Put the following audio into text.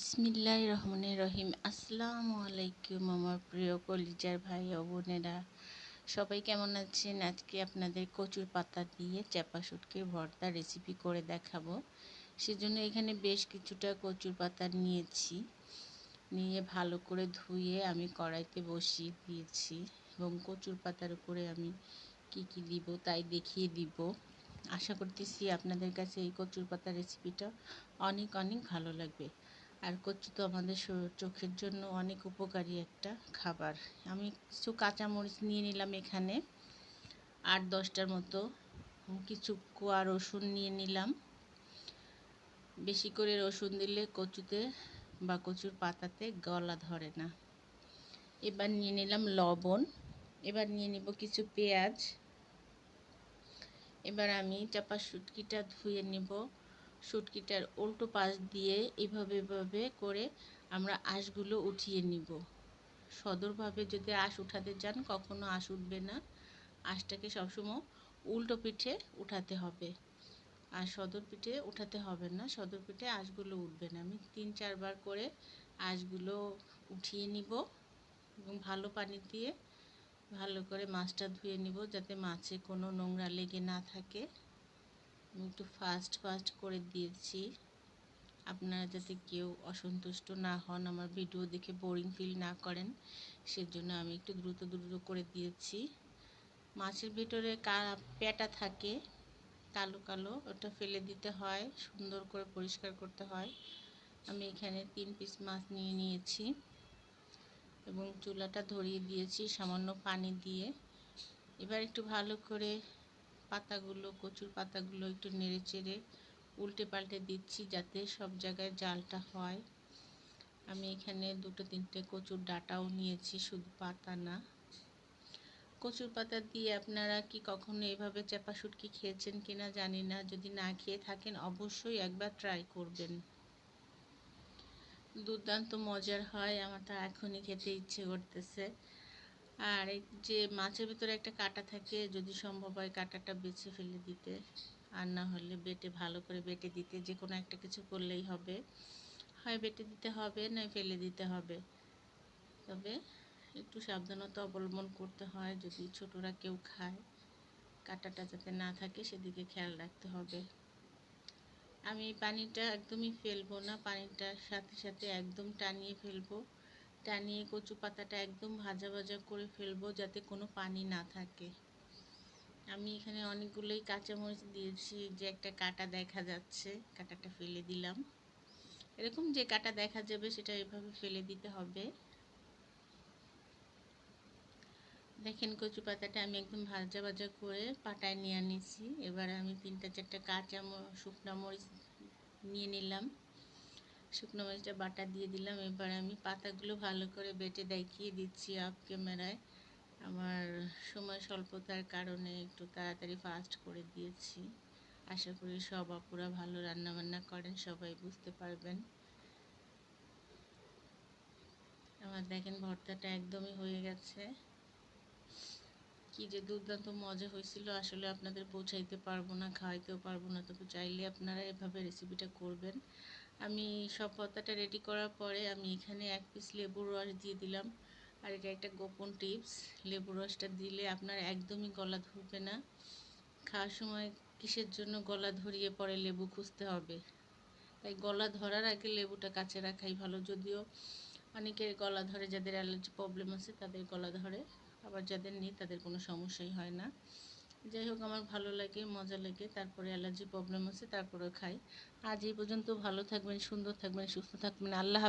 বিসমিল্লাহ রহমানের রহিম। আসসালামু আলাইকুম আমার প্রিয় কলিজার ভাই ও বোনেরা। সবাই কেমন আছেন? আজকে আপনাদের কচুর পাতা দিয়ে চাপা শুটকির ভর্তা রেসিপি করে দেখাবো। সেজন্য এখানে বেশ কিছুটা কচুর পাতা নিয়েছি। নিয়ে ভালো করে ধুয়ে আমি কড়াইতে বসিয়ে দিয়েছি এবং কচুর পাতার উপরে আমি কি কি দিব তাই দেখিয়ে দিব। আশা করতেছি আপনাদের কাছে এই কচুর পাতা রেসিপিটা অনেক অনেক ভালো লাগবে। আর কচু তো আমাদের চোখের জন্য অনেক উপকারী একটা খাবার। আমি কিছু কাঁচামরিচ নিয়ে নিলাম এখানে। আট, দশটার মতো। কিছু কোয়া রসুন নিয়ে নিলাম। বেশি করে রসুন দিলে কচুতে বা কচুর পাতাতে গলা ধরে না। এবার নিয়ে নিলাম লবণ। এবার নিয়ে নিব কিছু পেঁয়াজ। এবার আমি চাপা শুটকিটা ধুয়ে নেব। শুটকিটার উল্টো পাশ দিয়ে এভাবে এভাবে করে আমরা আঁশগুলো উঠিয়ে নিব। সদরভাবে যদি আঁশ উঠাতে চান, কখনো আঁশ উঠবে না। আঁশটাকে সবসময় উল্টো পিঠে উঠাতে হবে। আর সদর পিঠে উঠাতে হবে না। সদর পিঠে আঁশগুলো উঠবে না। আমি তিন, চারবার করে আঁশগুলো উঠিয়ে নিব এবং ভালো পানি দিয়ে ভালো করে মাছটা ধুয়ে নিব যাতে মাছে কোনো নোংরা লেগে না থাকে। একটু ফাস্ট ফাস্ট করে দিয়েছি। আপনারা যাতে কেউ অসন্তুষ্ট না হন, আমার ভিডিও দেখে বোরিং ফিল না করেন, সেজন্য আমি একটু দ্রুত দ্রুত করে দিয়েছি। মাছের ভিতরে পেটা থাকে, কালো কালো, ওটা ফেলে দিতে হয়, সুন্দর করে পরিষ্কার করতে হয়। আমি এখানে তিন পিস মাছ নিয়ে নিয়েছি এবং চুলাটা ধরিয়ে দিয়েছি, সামান্য পানি দিয়ে। এবার একটু ভালো করে পাতাগুলো, কচুর পাতাগুলো একটু নেড়ে চেড়ে উল্টে পাল্টে দিচ্ছি যাতে সব জায়গায় জালটা হয়। আমি এখানে দুটো তিনটে কচুর ডাটাও নিয়েছি, শুধু পাতা না। কচুর পাতা দিয়ে আপনারা কি কখনো এভাবে চাপা শুটকি খেয়েছেন কিনা জানি না, যদি না খেয়ে থাকেন অবশ্যই একবার ট্রাই করবেন। দুর্দান্ত মজার হয়, আমার তা এখনই খেতে ইচ্ছে করতেছে। আর এই যে মাছের ভিতরে একটা কাটা থাকে, যদি সম্ভব হয় কাটাটা বেছে ফেলে দিতে। আর না হলে বেটে, ভালো করে বেটে দিতে। যে কোনো একটা কিছু করলেই হবে। হয় বেটে দিতে হবে, নয় ফেলে দিতে হবে। তবে একটু সাবধানতা অবলম্বন করতে হয়। যদি ছোটরা কেউ খায়, কাটাটা যাতে না থাকে, সেদিকে খেয়াল রাখতে হবে। আমি পানিটা একদমই ফেলব না। পানিটার সাথে সাথে একদম টানিয়ে ফেলব। টানিয়ে কচু পাতাটা একদম ভাজা ভাজা করে ফেলব যাতে কোনো পানি না থাকে। আমি এখানে অনেকগুলোই কাঁচামরিচ দিয়েছি যে একটা কাটা দেখা যাচ্ছে, কাটাটা ফেলে দিলাম। এরকম যে কাটা দেখা যাবে সেটা এভাবে ফেলে দিতে হবে। দেখেন কচু পাতাটা আমি একদম ভাজা ভাজা করে পাটায় নিয়ে নিয়েছি এবার আমি তিনটা চারটা কাঁচা শুকনো মরিচ নিয়ে নিলাম। শুকনো মরিচটা বাটা দিয়ে দিলাম। এবার আমি পাতাগুলো ভালো করে বেটে দেখিয়ে দিচ্ছি আপ ক্যামেরায় আমার সময় স্বল্পতার কারণে একটু তাড়াতাড়ি ফাস্ট করে দিয়েছি। আশা করি সব আপুরা ভালো রান্নাবান্না করেন, সবাই বুঝতে পারবেন। আমার দেখেন ভর্তাটা একদমই হয়ে গেছে। কি যে দুর্দান্ত মজা হয়েছিল, আসলে আপনাদের পৌঁছাইতে পারব না, খাওয়াইতেও পারব না। তবে চাইলে আপনারা এভাবে রেসিপিটা করবেন। আমি সব পাতাটা রেডি করার পরে আমি এখানে এক পিস লেবুর রস দিয়ে দিলাম। আর এটা একটা গোপন টিপস লেবুর রসটা দিলে আপনার একদমই গলা ধরবে না। খাওয়ার সময় কিসের জন্য গলা ধরিয়ে পরে লেবু খুঁজতে হবে? তাই গলা ধরার আগে লেবুটা কাছে রাখাই ভালো। যদিও অনেকের গলা ধরে, যাদের অ্যালার্জি প্রবলেম আছে, তাদের গলা ধরে। আবার যাদের নেই, তাদের কোনো সমস্যাই হয় না। যাই হোক, আমার ভালো লাগে, মজা লাগে, তারপরে অ্যালার্জি প্রবলেম আছে তারপরে খাই। আজ এই পর্যন্ত ভালো থাকবেন, সুন্দর থাকবেন, সুস্থ থাকবেন, আল্লাহ